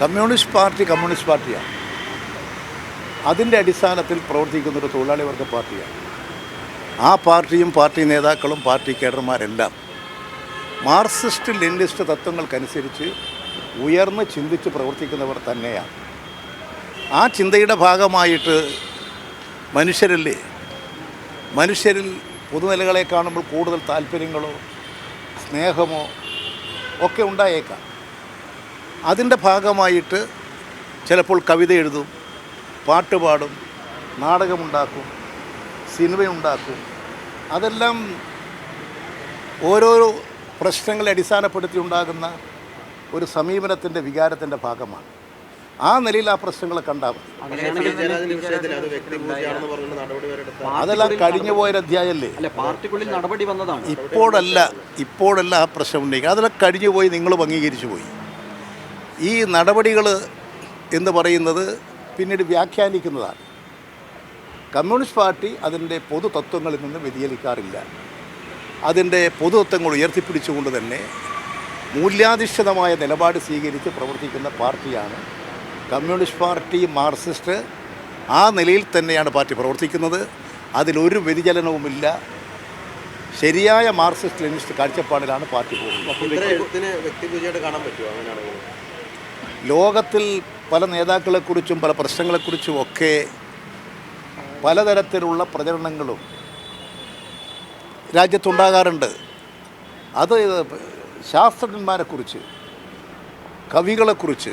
Communist party communist പാർട്ടിയാണ്. അതിന്റെ അടിസ്ഥാനത്തിൽ പ്രവർത്തിക്കുന്ന ഒരു തൊഴിലാളി വർഗ പാർട്ടിയാണ്. ആ പാർട്ടിയും പാർട്ടി നേതാക്കളും പാർട്ടി കേഡർമാരെല്ലാം മാർക്സിസ്റ്റ് ലെനിനിസ്റ്റ് തത്വങ്ങൾക്കനുസരിച്ച് ഉയർന്ന് ചിന്തിച്ച് പ്രവർത്തിക്കുന്നവർ തന്നെയാണ്. ആ ചിന്തയുടെ ഭാഗമായിട്ട് മനുഷ്യരല്ലേ? മനുഷ്യരിൽ പൊതുനിലകളെ കാണുമ്പോൾ കൂടുതൽ താല്പര്യങ്ങളോ സ്നേഹമോ ഒക്കെ ഉണ്ടായേക്കാം. അതിന്റെ ഭാഗമായിട്ട് ചിലപ്പോൾ കവിത എഴുതും പാട്ട് പാടും നാടകമുണ്ടാക്കും സിനിമയുണ്ടാക്കും. അതെല്ലാം ഓരോരോ പ്രശ്നങ്ങളെ അടിസ്ഥാനപ്പെടുത്തി ഉണ്ടാകുന്ന ഒരു സമീപനത്തിന്റെ വികാരത്തിന്റെ ഭാഗമാണ്. ആ നിലയിൽ ആ പ്രശ്നങ്ങളെ കണ്ടാൽ അതെല്ലാം കഴിഞ്ഞു പോയൊരു അധ്യായമല്ലേ? അല്ല പാർട്ടിക്കുള്ളിൽ നടപടി വന്നതാണ്. ഇപ്പോഴല്ല ഇപ്പോഴല്ല ആ പ്രശ്നം ഉന്നയിക്കുക. അതെല്ലാം കഴിഞ്ഞു പോയി നിങ്ങളും അംഗീകരിച്ചു പോയി. ഈ നടപടികൾ എന്ന് പറയുന്നത് പിന്നീട് വ്യാഖ്യാനിക്കുന്നതാണ്. കമ്മ്യൂണിസ്റ്റ് പാർട്ടി അതിന്റെ പൊതു തത്വങ്ങളിൽ നിന്ന് വ്യതിചലിക്കാറില്ല. അതിന്റെ പൊതു തത്വങ്ങൾ ഉയർത്തിപ്പിടിച്ചുകൊണ്ട് തന്നെ മൂല്യാധിഷ്ഠിതമായ നിലപാട് സ്വീകരിച്ച് പ്രവർത്തിക്കുന്ന പാർട്ടിയാണ് കമ്മ്യൂണിസ്റ്റ് പാർട്ടി മാർക്സിസ്റ്റ്. ആ നിലയിൽ തന്നെയാണ് പാർട്ടി പ്രവർത്തിക്കുന്നത്. അതിലൊരു വ്യതിചലനവുമില്ല. ശരിയായ മാർക്സിസ്റ്റ് ലെനിസ്റ്റ് കാഴ്ചപ്പാടിലാണ് പാർട്ടി പോകുന്നത്. കാണാൻ പറ്റുമോ? ലോകത്തിൽ പല നേതാക്കളെക്കുറിച്ചും പല പ്രശ്നങ്ങളെക്കുറിച്ചും ഒക്കെ പലതരത്തിലുള്ള പ്രചരണങ്ങളും രാജ്യത്തുണ്ടാകാറുണ്ട്. അത് ശാസ്ത്രജ്ഞന്മാരെക്കുറിച്ച് കവികളെക്കുറിച്ച്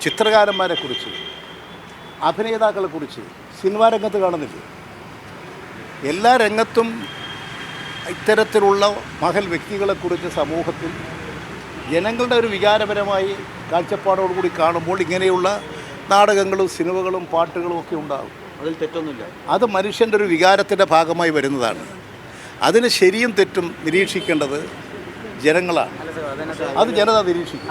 ചിത്രകാരന്മാരെക്കുറിച്ച് അഭിനേതാക്കളെക്കുറിച്ച് സിനിമാ രംഗത്ത് കാണുന്നില്ല? എല്ലാ രംഗത്തും ഇത്തരത്തിലുള്ള മഹൽ വ്യക്തികളെക്കുറിച്ച് സമൂഹത്തിൽ ജനങ്ങളുടെ ഒരു വികാരപരമായി കാഴ്ചപ്പാടോടുകൂടി കാണുമ്പോൾ ഇങ്ങനെയുള്ള നാടകങ്ങളും സിനിമകളും പാട്ടുകളും ഒക്കെ ഉണ്ടാകും. അതിൽ തെറ്റൊന്നുമില്ല. അത് മനുഷ്യന്റെ ഒരു വികാരത്തിന്റെ ഭാഗമായി വരുന്നതാണ്. അതിന് ശരിയും തെറ്റും നിരീക്ഷിക്കേണ്ടത് ജനങ്ങളാണ്. അത് ജനത നിരീക്ഷിക്കും.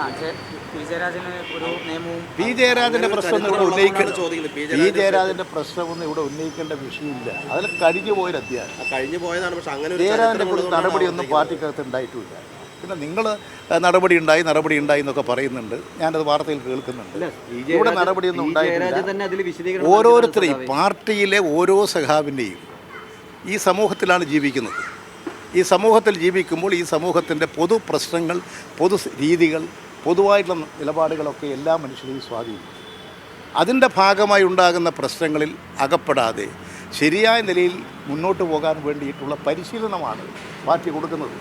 പി ജയരാജന്റെ പ്രശ്നമൊന്നും ഇവിടെ ഉന്നയിക്കേണ്ട പി ജയരാജന്റെ പ്രശ്നമൊന്നും ഇവിടെ ഉന്നയിക്കേണ്ട വിഷയമില്ല. അതിൽ കഴിഞ്ഞു പോയൊരു അധ്യായം കഴിഞ്ഞു പോയതാണ് പക്ഷെ അങ്ങനെ ഉള്ളതുകൊണ്ടാണ് നടപടിയൊന്നും പാർട്ടിക്കകത്ത് ഉണ്ടായിട്ടുമില്ല പിന്നെ നിങ്ങൾ നടപടി ഉണ്ടായി നടപടി ഉണ്ടായി എന്നൊക്കെ പറയുന്നുണ്ട്. ഞാനത് വാർത്തയിൽ കേൾക്കുന്നുണ്ട്. ഇവിടെ നടപടിയൊന്നും ഉണ്ടായിട്ടില്ല. ഓരോരുത്തരെയും പാർട്ടിയിലെ ഓരോ സഖാവിന്റെയും ഈ സമൂഹത്തിലാണ് ജീവിക്കുന്നത്. ഈ സമൂഹത്തിൽ ജീവിക്കുമ്പോൾ ഈ സമൂഹത്തിന്റെ പൊതു പ്രശ്നങ്ങൾ പൊതു രീതികൾ പൊതുവായിട്ടുള്ള നിലപാടുകളൊക്കെ എല്ലാ മനുഷ്യരെയും സ്വാധീനിക്കും. അതിന്റെ ഭാഗമായി ഉണ്ടാകുന്ന പ്രശ്നങ്ങളിൽ അകപ്പെടാതെ ശരിയായ നിലയിൽ മുന്നോട്ട് പോകാൻ വേണ്ടിയിട്ടുള്ള പരിശീലനമാണ് പാർട്ടി കൊടുക്കുന്നത്.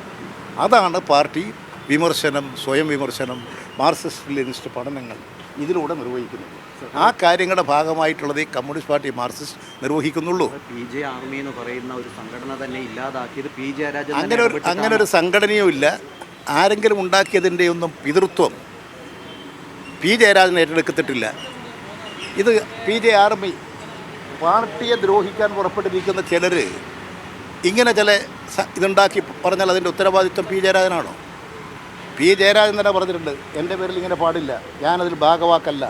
അതാണ് പാർട്ടി വിമർശനം സ്വയം വിമർശനം മാർക്സിസ്റ്റ് ലെനിസ്റ്റ് പഠനങ്ങൾ ഇതിലൂടെ നിർവഹിക്കുന്നത്. ആ കാര്യങ്ങളുടെ ഭാഗമായിട്ടുള്ളത് ഈ കമ്മ്യൂണിസ്റ്റ് പാർട്ടി മാർക്സിസ്റ്റ് നിർവഹിക്കുന്നുള്ളൂ. പി ജെ ആർമി എന്ന് പറയുന്ന ഒരു സംഘടന തന്നെ ഇല്ലാതാക്കിയത് പി ജയരാജൻ രാജ അങ്ങനെ ഒരു. അങ്ങനെ ഒരു സംഘടനയും ഇല്ല. ആരെങ്കിലും ഉണ്ടാക്കിയതിന്റെ ഒന്നും പിതൃത്വം പി ജയരാജൻ ഏറ്റെടുക്കത്തിട്ടില്ല. ഇത് പി ജെ ആർമി പാർട്ടിയെ ദ്രോഹിക്കാൻ പുറപ്പെട്ടിരിക്കുന്ന ചിലർ ഇങ്ങനെ ചില ഇതുണ്ടാക്കി പറഞ്ഞാൽ അതിന്റെ ഉത്തരവാദിത്വം പി ജയരാജനാണോ? പി ജയരാജൻ തന്നെ പറഞ്ഞിട്ടുണ്ട് എന്റെ പേരിൽ ഇങ്ങനെ പാടില്ല ഞാനതിൽ ഭാഗവാക്കല്ല.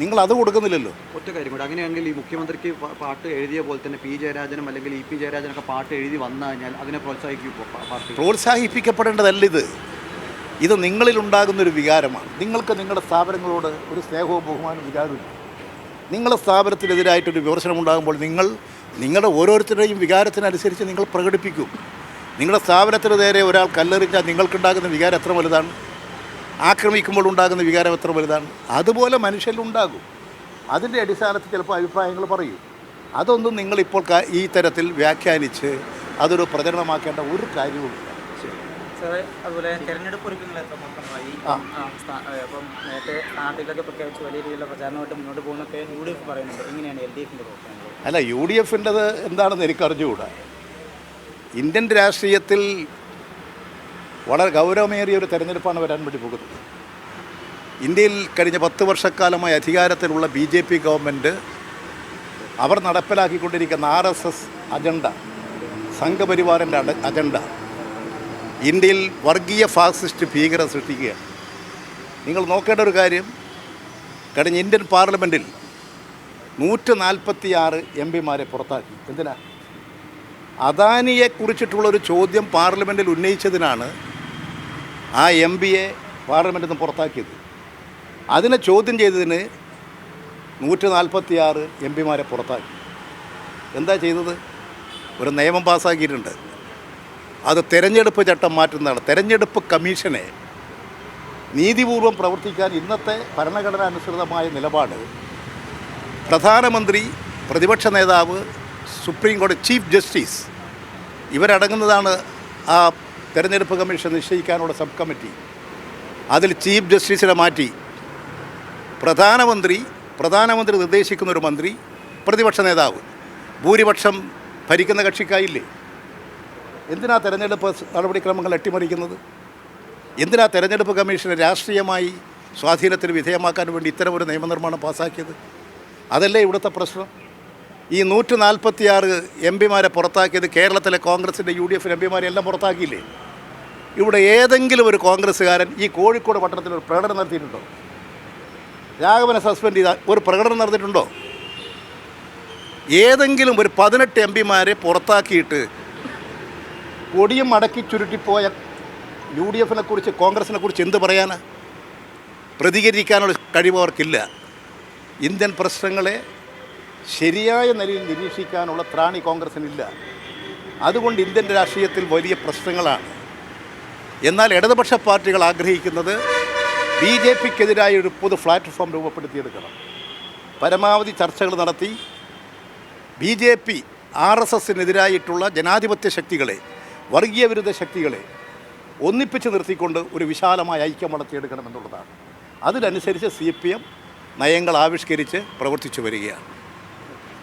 നിങ്ങൾ അത് കൊടുക്കുന്നില്ലല്ലോ. ഒറ്റ കാര്യം കൂടെ അങ്ങനെയാണെങ്കിൽ ഈ മുഖ്യമന്ത്രിക്ക് പാട്ട് എഴുതിയ പോലെ തന്നെ പി ജയരാജനും അല്ലെങ്കിൽ ഇ പി ജയരാജനൊക്കെ പാട്ട് എഴുതി വന്നു കഴിഞ്ഞാൽ അതിനെ പ്രോത്സാഹിപ്പിക്കുമ്പോൾ പാർട്ടി. പ്രോത്സാഹിപ്പിക്കപ്പെടേണ്ടതല്ല ഇത്. ഇത് നിങ്ങളിൽ ഉണ്ടാകുന്നൊരു വികാരമാണ്. നിങ്ങൾക്ക് നിങ്ങളുടെ സ്ഥാപനങ്ങളോട് ഒരു സ്നേഹവും ബഹുമാനവും വികാരമില്ല നിങ്ങളുടെ സ്ഥാപനത്തിനെതിരായിട്ടൊരു വിമർശനം ഉണ്ടാകുമ്പോൾ നിങ്ങൾ നിങ്ങളുടെ ഓരോരുത്തരുടെയും വികാരത്തിനനുസരിച്ച് നിങ്ങൾ പ്രകടിപ്പിക്കും. നിങ്ങളുടെ സ്ഥാപനത്തിന് നേരെ ഒരാൾ കല്ലെറിഞ്ഞാൽ നിങ്ങൾക്കുണ്ടാകുന്ന വികാരം എത്ര വലുതാണ്? ആക്രമിക്കുമ്പോൾ ഉണ്ടാകുന്ന വികാരം എത്ര വലുതാണ്? അതുപോലെ മനുഷ്യരിലുണ്ടാകും. അതിന്റെ അടിസ്ഥാനത്തിൽ ചിലപ്പോൾ അഭിപ്രായങ്ങൾ പറയും. അതൊന്നും നിങ്ങളിപ്പോൾ ഈ തരത്തിൽ വ്യാഖ്യാനിച്ച് അതൊരു പ്രചരണമാക്കേണ്ട ഒരു കാര്യവുമില്ല. സാറേ അതുപോലെ തെരഞ്ഞെടുപ്പ് ഒരുക്കങ്ങൾ എത്രമാത്രമായി ആ. ആ, സ്ഥാ- അപ്പം നേരത്തെ സ്ഥാനാർത്ഥികളൊക്കെ പ്രഖ്യാപിച്ച് വലിയ രീതിയിലുള്ള പ്രചാരണമായിട്ട് മുന്നോട്ട് പോകുന്നൊക്കെ യു ഡി എഫ് പറയുന്നുണ്ട്. എങ്ങനെയാണ് എൽ ഡി എഫിന്റെ അല്ല യു ഡി എഫിന്റെത് എന്താണെന്ന് എനിക്ക് അറിഞ്ഞുകൂടാ ഇന്ത്യൻ രാഷ്ട്രീയത്തിൽ വളരെ ഗൗരവമേറിയ ഒരു തെരഞ്ഞെടുപ്പാണ് വരാൻ വേണ്ടി പോകുന്നത്. ഇന്ത്യയിൽ കഴിഞ്ഞ പത്ത് വർഷക്കാലമായി അധികാരത്തിലുള്ള ബി ജെ പി ഗവൺമെന്റ് അവർ നടപ്പിലാക്കിക്കൊണ്ടിരിക്കുന്ന ആർ എസ് എസ് അജണ്ട സംഘപരിവാറിന്റെ അജണ്ട. ഇന്ത്യയിൽ വർഗീയ ഫാസിസ്റ്റ് ഭീകരം സൃഷ്ടിക്കുകയാണ് നിങ്ങൾ നോക്കേണ്ട ഒരു കാര്യം കഴിഞ്ഞ ഇന്ത്യൻ പാർലമെന്റിൽ നൂറ്റി നാൽപ്പത്തി ആറ് എം പിമാരെ പുറത്താക്കി. എന്തിനാ? അദാനിയെ കുറിച്ചിട്ടുള്ളൊരു ചോദ്യം പാർലമെന്റിൽ ഉന്നയിച്ചതിനാണ് ആ എം പിയെ പാർലമെന്റിൽ നിന്ന് പുറത്താക്കിയത്. അതിനെ ചോദ്യം ചെയ്തതിന് നൂറ്റി നാൽപ്പത്തി ആറ് എം പിമാരെ പുറത്താക്കി. എന്താ ചെയ്തത്? ഒരു നിയമം പാസ്സാക്കിയിട്ടുണ്ട് അത് തെരഞ്ഞെടുപ്പ് ചട്ടം മാറ്റുന്നതാണ്. തെരഞ്ഞെടുപ്പ് കമ്മീഷനെ നീതിപൂർവം പ്രവർത്തിക്കാൻ ഇന്നത്തെ ഭരണഘടന അനുസൃതമായ നിലപാട് പ്രധാനമന്ത്രി പ്രതിപക്ഷ നേതാവ് സുപ്രീം കോടതി ചീഫ് ജസ്റ്റിസ് ഇവരടങ്ങുന്നതാണ് ആ തെരഞ്ഞെടുപ്പ് കമ്മീഷൻ നിശ്ചയിക്കാനുള്ള സബ് കമ്മിറ്റി. അതിൽ ചീഫ് ജസ്റ്റിസിനെ മാറ്റി പ്രധാനമന്ത്രി പ്രധാനമന്ത്രി നിർദ്ദേശിക്കുന്ന ഒരു മന്ത്രി പ്രതിപക്ഷ നേതാവ്. ഭൂരിപക്ഷം ഭരിക്കുന്ന കക്ഷിക്കായില്ലേ? എന്തിനാ തെരഞ്ഞെടുപ്പ് നടപടിക്രമങ്ങൾ അട്ടിമറിക്കുന്നത്? എന്തിനാ തെരഞ്ഞെടുപ്പ് കമ്മീഷനെ രാഷ്ട്രീയമായി സ്വാധീനത്തിന് വിധേയമാക്കാൻ വേണ്ടി ഇത്തരം ഒരു നിയമനിർമ്മാണം പാസ്സാക്കിയത് അതല്ലേ ഇവിടുത്തെ പ്രശ്നം? ഈ നൂറ്റി നാൽപ്പത്തി ആറ് എം പിമാരെ പുറത്താക്കിയത് കേരളത്തിലെ കോൺഗ്രസിന്റെ യു ഡി എഫ് എം പിമാരെ എല്ലാം പുറത്താക്കിയില്ലേ? ഇവിടെ ഏതെങ്കിലും ഒരു കോൺഗ്രസ്സുകാരൻ ഈ കോഴിക്കോട് പട്ടണത്തിൽ ഒരു പ്രകടനം നടത്തിയിട്ടുണ്ടോ? രാഘവനെ സസ്പെൻഡ് ചെയ്ത ഒരു പ്രകടനം നടത്തിയിട്ടുണ്ടോ ഏതെങ്കിലും ഒരു പതിനെട്ട് എം പിമാരെ പുറത്താക്കിയിട്ട് കൊടിയും മടക്കി ചുരുട്ടിപ്പോയ യു ഡി എഫിനെ കുറിച്ച് കോൺഗ്രസിനെ കുറിച്ച് എന്ത് പറയാനാ? പ്രതികരിക്കാനുള്ള കഴിവ് അവർക്കില്ല. ഇന്ത്യൻ പ്രശ്നങ്ങളെ ശരിയായ നിലയിൽ നിരീക്ഷിക്കാനുള്ള ത്രാണി കോൺഗ്രസിനില്ല. അതുകൊണ്ട് ഇന്ത്യൻ രാഷ്ട്രീയത്തിൽ വലിയ പ്രശ്നങ്ങളാണ്. എന്നാൽ ഇടതുപക്ഷ പാർട്ടികൾ ആഗ്രഹിക്കുന്നത് ബി ജെ പിക്കെതിരായ ഒരു പൊതു പ്ലാറ്റ്ഫോം രൂപപ്പെടുത്തിയെടുക്കണം. പരമാവധി ചർച്ചകൾ നടത്തി B J P R S എസിനെതിരായിട്ടുള്ള ജനാധിപത്യ ശക്തികളെ വർഗീയ വിരുദ്ധ ശക്തികളെ ഒന്നിപ്പിച്ച് നിർത്തിക്കൊണ്ട് ഒരു വിശാലമായ ഐക്യം വളർത്തിയെടുക്കണമെന്നുള്ളതാണ് അതിനനുസരിച്ച് സി പി എം നയങ്ങൾ ആവിഷ്കരിച്ച് പ്രവർത്തിച്ചു വരികയാണ്.